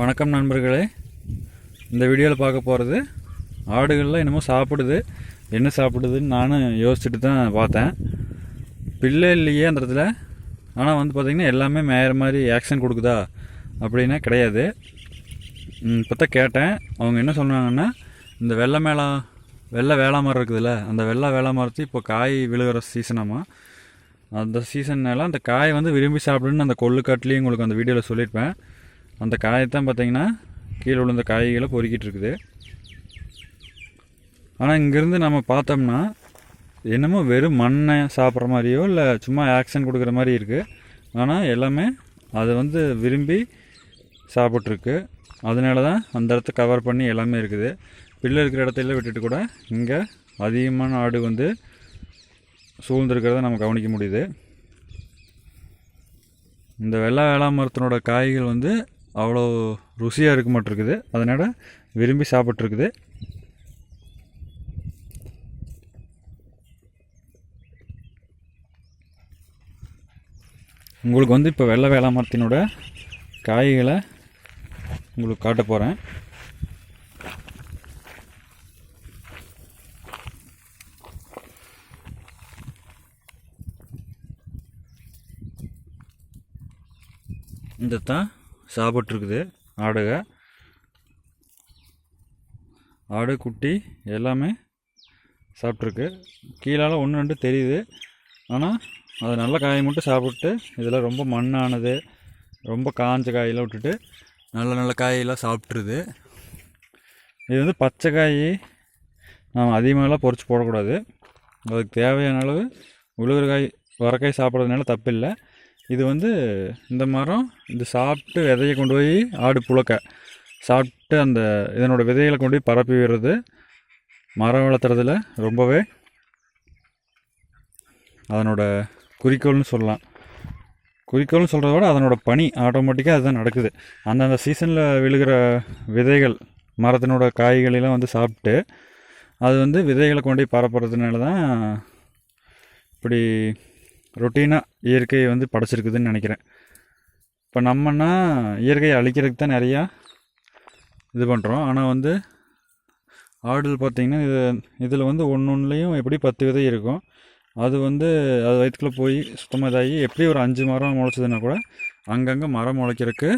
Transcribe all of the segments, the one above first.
வணக்கம் நண்பர்களே. இந்த வீடியோவில் பார்க்க போகிறது ஆடுகள்லாம் என்னமோ சாப்பிடுது. என்ன சாப்பிடுதுன்னு நானும் யோசிச்சுட்டு தான் பார்த்தேன். பிள்ளை இல்லையே அந்த இடத்துல. ஆனால் வந்து பார்த்திங்கன்னா எல்லாமே மேயிற மாதிரி ஆக்ஷன் கொடுக்குதா அப்படின்னா கிடையாது. இப்போ தான் கேட்டேன். அவங்க என்ன சொன்னாங்கன்னா இந்த வெள்ளை மேளா வெள்ளை வேளா மரம் இருக்குதுல்ல அந்த வெள்ளை வேளா மரத்து இப்போ காய் விழுகிற சீசனாமா அந்த சீசன்னால அந்த காயை வந்து விரும்பி சாப்பிடுன்னு அந்த கொள்ளுக்காட்டிலையும் உங்களுக்கு அந்த வீடியோவில் சொல்லியிருப்பேன். அந்த காயத்தான் பார்த்தீங்கன்னா கீழே விழுந்த காய்களை பொறுக்கிட்டு இருக்குது. ஆனால் இங்கேருந்து நம்ம பார்த்தோம்னா என்னமோ வெறும் மண்ணை சாப்பிட்ற மாதிரியோ இல்லை சும்மா ஆக்ஷன் கொடுக்குற மாதிரி இருக்குது ஆனால் எல்லாமே அதை வந்து விரும்பி சாப்பிட்ருக்கு. அதனால தான் அந்த இடத்த கவர் பண்ணி எல்லாமே இருக்குது. பில்லு இருக்கிற இடத்துல விட்டுட்டு கூட இங்கே அதிகமான ஆடு வந்து சூழ்ந்துருக்கிறத நம்ம கவனிக்க முடியுது. இந்த வெள்ளை வேளாண் மரத்தினோட காய்கள் வந்து அவ்வளோ ருசியாக இருக்க மாட்டிருக்குது. அதனால் விரும்பி சாப்பிட்ருக்குது உங்களுக்கு வந்து இப்போ வெள்ளை வேளாமரத்தினோட காய்களை உங்களுக்கு காட்ட போகிறேன் இந்த தான் சாப்பிட்ருக்குது ஆடுக. ஆடு குட்டி எல்லாமே சாப்பிட்ருக்கு கீழால் ஒன்று ரெண்டு தெரியுது. ஆனால் அது நல்ல காயை மட்டும் சாப்பிட்டு இதில் ரொம்ப மண்ணானது ரொம்ப காஞ்ச காயெல்லாம் விட்டுட்டு நல்ல நல்ல காயெல்லாம் சாப்பிட்ருது இது வந்து பச்சை காய் நாம் அதிகமாகலாம் பொறிச்சு போடக்கூடாது. அதுக்கு தேவையான அளவு உழுகிற காய் வரக்காய் சாப்பிட்றதுனால தப்பில்லை. இது வந்து இந்த மரம் இது சாப்பிட்டு விதையை கொண்டு போய் ஆடு புழக்க. சாப்பிட்டு அந்த இதனோட விதைகளை கொண்டு போய் பரப்பி விடுறது மரம் வளர்த்துறதுல ரொம்பவே அதனோட குறிக்கோள்னு சொல்லலாம். குறிக்கோள்னு சொல்கிறத விட அதனோட பணி ஆட்டோமேட்டிக்காக அதுதான் நடக்குது. அந்தந்த சீசனில் விழுகிற விதைகள் மரத்தினோட காய்களெல்லாம் வந்து சாப்பிட்டு அது வந்து விதைகளை கொண்டு போய் பரப்புறதுனால தான் இப்படி ரொட்டீனாக இயற்கையை வந்து படைச்சிருக்குதுன்னு நினைக்கிறேன். இப்போ நம்மன்னா இயற்கையை அழிக்கிறதுக்கு தான் நிறையா இது பண்ணுறோம் ஆனால் வந்து ஆடுகள் பார்த்திங்கன்னா இது இதில் வந்து ஒன்று ஒன்றுலேயும் எப்படி பத்து விதை இருக்கும். அது வந்து அது வயிற்றுக்குள்ளே போய் சுத்தமாக இதாகி எப்படி ஒரு அஞ்சு மரம் முளைச்சதுன்னா கூட அங்கங்கே மரம் முளைக்கிறதுக்கு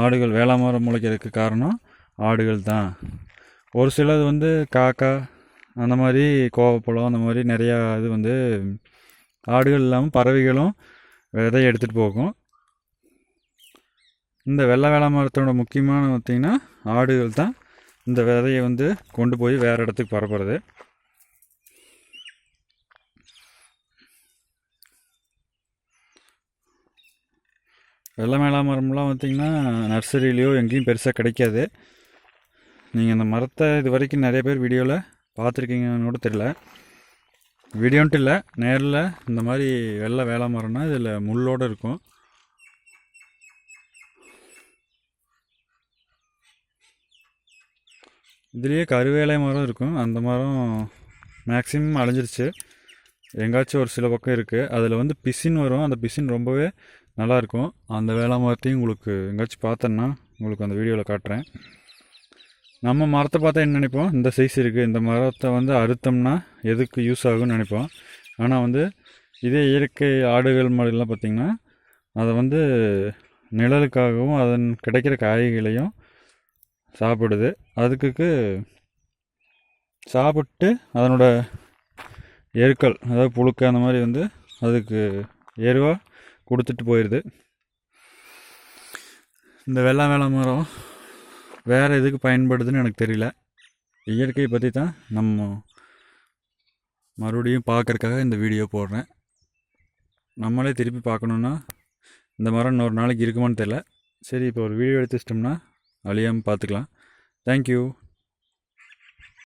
ஆடுகள் வேளா மரம் முளைக்கிறதுக்கு காரணம் ஆடுகள் தான். ஒரு சிலது வந்து காக்கா அந்த மாதிரி கோவப்பழம் அந்த மாதிரி நிறையா இது வந்து ஆடுகள் இல்லாமல் பறவைகளும் விதையை எடுத்துகிட்டு போகும். இந்த வெள்ளை வேளா மரத்தோட முக்கியமான பார்த்திங்கன்னா ஆடுகள் தான் இந்த விதையை வந்து கொண்டு போய் வேறு இடத்துக்கு பரப்புறது. வெள்ளை மேளா மரம்லாம் பார்த்திங்கன்னா நர்சரியிலையோ எங்கேயும் பெருசாக கிடைக்காது. நீங்கள் அந்த மரத்தை இது வரைக்கும் நிறைய பேர் வீடியோவில் பார்த்துருக்கீங்கன்னு கூட தெரில வீடியோன்ட்டு இல்லை நேரில் இந்த மாதிரி வெள்ளை வேலை மரம்னா இதில் முள்ளோடு இருக்கும். இதுலேயே கருவேலை மரம் இருக்கும். அந்த மரம் மேக்ஸிமம் அழிஞ்சிருச்சு. எங்காச்சும் ஒரு சில பக்கம் இருக்குது அதில் வந்து பிசின் வரும். அந்த பிசின் ரொம்பவே நல்லாயிருக்கும் அந்த வேளா மரத்தையும் உங்களுக்கு எங்காச்சும் பார்த்தேன்னா உங்களுக்கு அந்த வீடியோவில் காட்டுறேன். நம்ம மரத்தை பார்த்தா என்ன நினைப்போம்? இந்த சைஸ் இருக்குது இந்த மரத்தை வந்து அறுத்தோம்னா எதுக்கு யூஸ் ஆகும்னு நினைப்போம். ஆனால் வந்து இதே இயற்கை ஆடுகள் மாடுகள்லாம் பார்த்திங்கன்னா அதை வந்து நிழலுக்காகவும் அதன் கிடைக்கிற காய்களையும் சாப்பிடுது. அதுக்கு சாப்பிட்டு அதனோட எருக்கள் அதாவது புழுக்க அந்த மாதிரி வந்து அதுக்கு எருவாக கொடுத்துட்டு போயிடுது இந்த வெள்ளா வேளா மரம் வேறு எதுக்கு பயன்படுதுன்னு எனக்கு தெரியல. இயற்கையை பற்றி தான் நம்ம மறுபடியும் பார்க்குறக்காக இந்த வீடியோ போடுறேன். நம்மளே திருப்பி பார்க்கணுன்னா இந்த மரம் இன்னொரு நாளைக்கு இருக்குமான்னு தெரில சரி இப்போ ஒரு வீடியோ எடுத்து வச்சிட்டோம்னா அழியாமல் பார்த்துக்கலாம். தேங்க்யூ